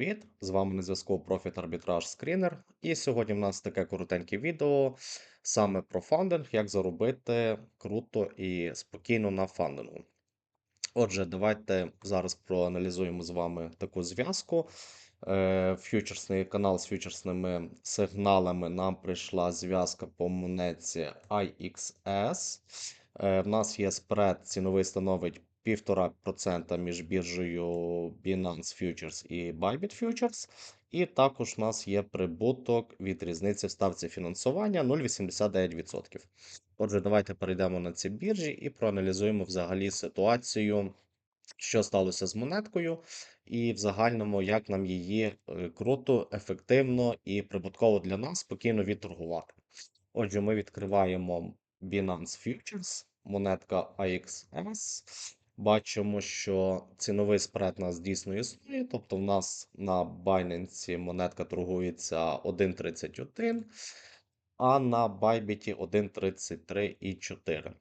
привіт! З вами на зв'язку Profit Arbitrage Screener. І сьогодні в нас таке коротеньке відео саме про фандинг, як заробити круто і спокійно на фандингу. Отже, давайте зараз проаналізуємо з вами таку зв'язку. Е, Фьючерсний канал з фьючерсними сигналами нам прийшла зв'язка по монеті IXS. Е, В нас є спред, ціновий становить 1,5% між біржею Binance Futures і Bybit Futures. І також у нас є прибуток від різниці в ставці фінансування 0,89%. Отже, давайте перейдемо на ці біржі і проаналізуємо взагалі ситуацію, що сталося з монеткою, і в загальному, як нам її е, круто, ефективно і прибутково для нас спокійно відторгувати. Отже, ми відкриваємо Binance Futures, монетка AXS. Бачимо, що ціновий спред у нас дійсно існує, тобто в нас на Binance монетка торгується 1,31, а на Bybit 1,33,4.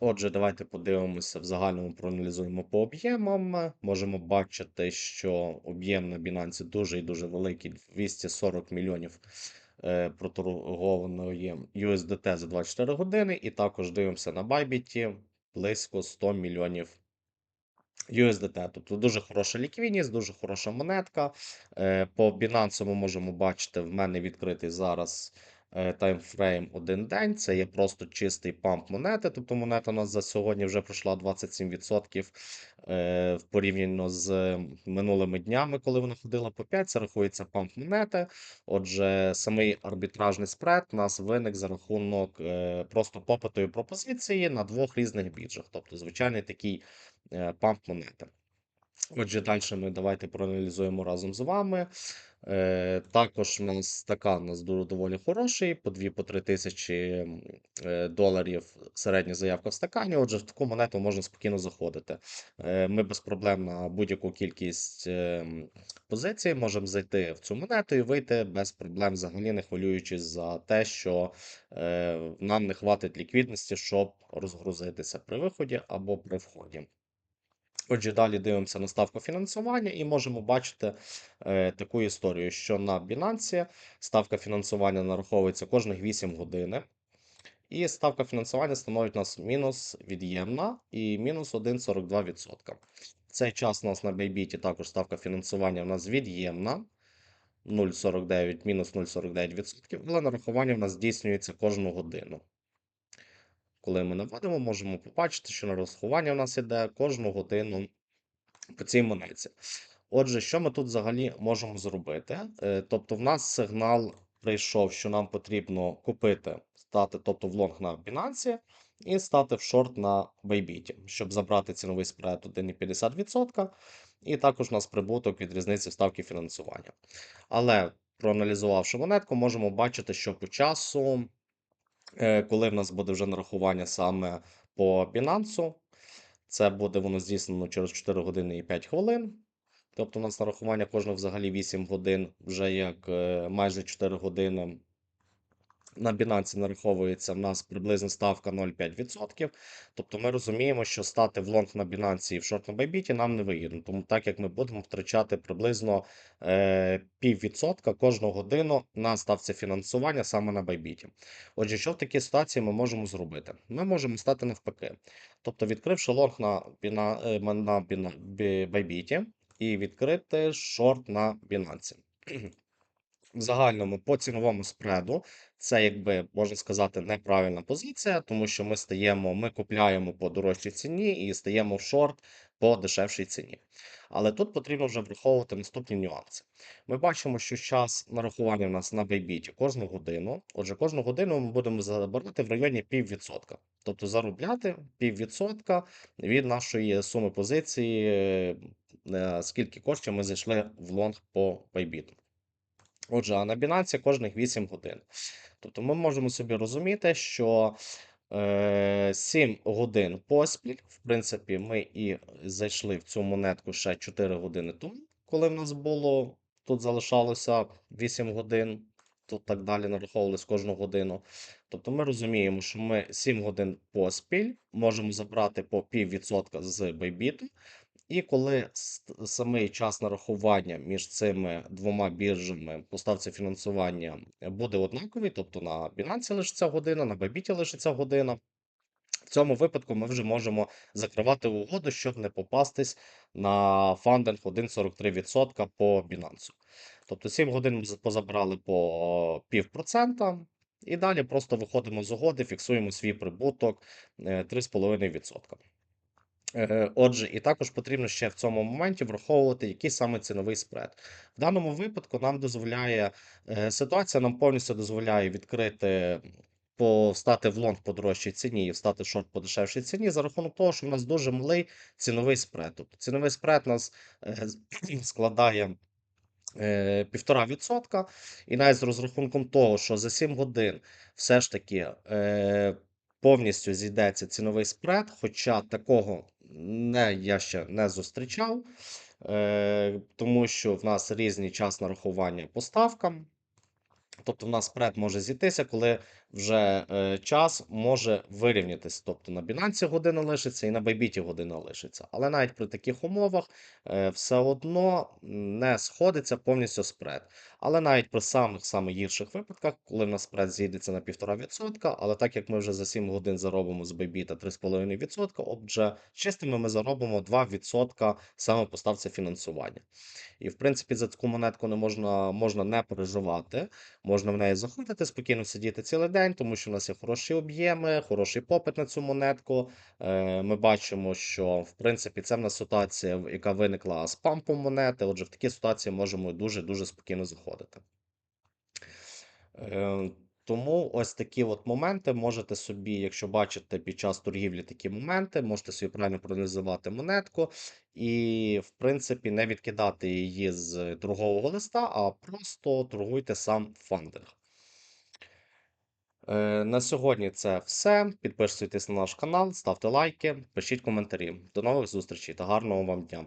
Отже, давайте подивимося в загальному проаналізуємо по об'ємам. Можемо бачити, що об'єм на Binance дуже і дуже великий 240 мільйонів е, проторгованої USDT за 24 години. І також дивимося на Bybit близько 100 мільйонів USDT. Тобто дуже хороша ліквідність, дуже хороша монетка. Е, По Binance ми можемо бачити, в мене відкритий зараз е, таймфрейм один день. Це є просто чистий памп монети. Тобто монета у нас за сьогодні вже пройшла 27% е, в порівняно з минулими днями, коли вона ходила по 5, це рахується памп монети. Отже, самий арбітражний спред у нас виник за рахунок е, просто попиту і пропозиції на двох різних біржах. Тобто, звичайний такий е, памп монети. Отже, далі ми давайте проаналізуємо разом з вами. Е, Також у нас така у нас доволі хороший, по 2-3 тисячі е, доларів середня заявка в стакані. Отже, в таку монету можна спокійно заходити. Е, Ми без проблем на будь-яку кількість е, позицій можемо зайти в цю монету і вийти без проблем, взагалі не хвилюючись за те, що е, нам не хватить ліквідності, щоб розгрузитися при виході або при вході. Отже, далі дивимося на ставку фінансування і можемо бачити е, таку історію, що на Binance ставка фінансування нараховується кожних 8 годин. І ставка фінансування становить у нас мінус від'ємна і мінус 1,42%. В цей час у нас на Bybit також ставка фінансування у нас від'ємна 0,49, мінус 0,49%, але нарахування в нас здійснюється кожну годину. Коли ми наводимо, можемо побачити, що нарахування у нас іде кожну годину по цій монеті. Отже, що ми тут взагалі можемо зробити? Е, Тобто, в нас сигнал прийшов, що нам потрібно купити, стати, тобто в лонг на Binance і стати в шорт на Bybit, щоб забрати ціновий спред 1,50%. І також у нас прибуток від різниці ставки фінансування. Але проаналізувавши монетку, можемо бачити, що по часу, коли в нас буде вже нарахування саме по Binance, це буде воно здійснено через 4 години і 5 хвилин. Тобто, у нас нарахування кожного взагалі 8 годин, вже як е, майже 4 години. На Binance нараховується в нас приблизно ставка 0,5%. Тобто ми розуміємо, що стати в лонг на Binance і в шорт на Bybit нам не вигідно. Тому так як ми будемо втрачати приблизно е, піввідсотка кожну годину на ставці фінансування саме на Bybit. Отже, що в такій ситуації ми можемо зробити? Ми можемо стати навпаки. Тобто, відкривши лонг на, е, на Bina- Bi- Bybit і відкрити шорт на Binance. В загальному по ціновому спреду це, якби можна сказати, неправильна позиція, тому що ми стаємо, ми купляємо по дорожчій ціні і стаємо в шорт по дешевшій ціні. Але тут потрібно вже враховувати наступні нюанси. Ми бачимо, що час нарахування в нас на Bybit кожну годину. Отже, кожну годину ми будемо забирати в районі піввідсотка. Тобто заробляти піввідсотка від нашої суми позиції, е, скільки коштів ми зайшли в лонг по Bybit. Отже, а на Binance кожних 8 годин. Тобто ми можемо собі розуміти, що е, 7 годин поспіль, в принципі, ми і зайшли в цю монетку ще 4 години тому, коли в нас було, тут залишалося 8 годин, тут так далі нараховувалось кожну годину. Тобто ми розуміємо, що ми 7 годин поспіль можемо забрати по піввідсотка з Bybit, І коли самий час нарахування між цими двома біржами по ставці фінансування буде однаковий, тобто на Binance лишиться година, на Bybit лишиться година. В цьому випадку ми вже можемо закривати угоду, щоб не попастись на фандинг 1,43% по Binance. Тобто 7 годин позабрали по півпроцента, і далі просто виходимо з угоди, фіксуємо свій прибуток е, 3,5%. Е, Отже, і також потрібно ще в цьому моменті враховувати, який саме ціновий спред. В даному випадку нам дозволяє е, ситуація, нам повністю дозволяє відкрити, по, встати в лонг по дорожчій ціні і встати шорт по дешевшій ціні за рахунок того, що в нас дуже малий ціновий спред. Тобто ціновий спред нас е, складає е, 1,5%. І навіть з розрахунком того, що за 7 годин все ж таки повністю зійдеться ціновий спред, хоча такого не, я ще не зустрічав, е, тому що в нас різний час нарахування по ставкам. Тобто в нас спред може зійтися, коли вже е, час може вирівнятися. Тобто на Binance година лишиться і на Bybit година лишиться. Але навіть при таких умовах е, все одно не сходиться повністю спред. Але навіть при самих самих гірших випадках, коли в нас спред зійдеться на 1,5%, але так як ми вже за 7 годин заробимо з Bybit 3,5%, отже, чистими ми заробимо 2% саме по ставці фінансування. І в принципі за таку монетку не можна, можна не переживати. Можна в неї заходити, спокійно сидіти цілий день, тому що в нас є хороші об'єми, хороший попит на цю монетку. Е, Ми бачимо, що в принципі це в нас ситуація, яка виникла з пампом монети. Отже, в такі ситуації можемо дуже-дуже спокійно заходити. Е, Тому ось такі от моменти можете собі, якщо бачите під час торгівлі такі моменти, можете собі правильно проаналізувати монетку і, в принципі, не відкидати її з торгового листа, а просто торгуйте сам фандинг. Е, На сьогодні це все. Підписуйтесь на наш канал, ставте лайки, пишіть коментарі. До нових зустрічей та гарного вам дня!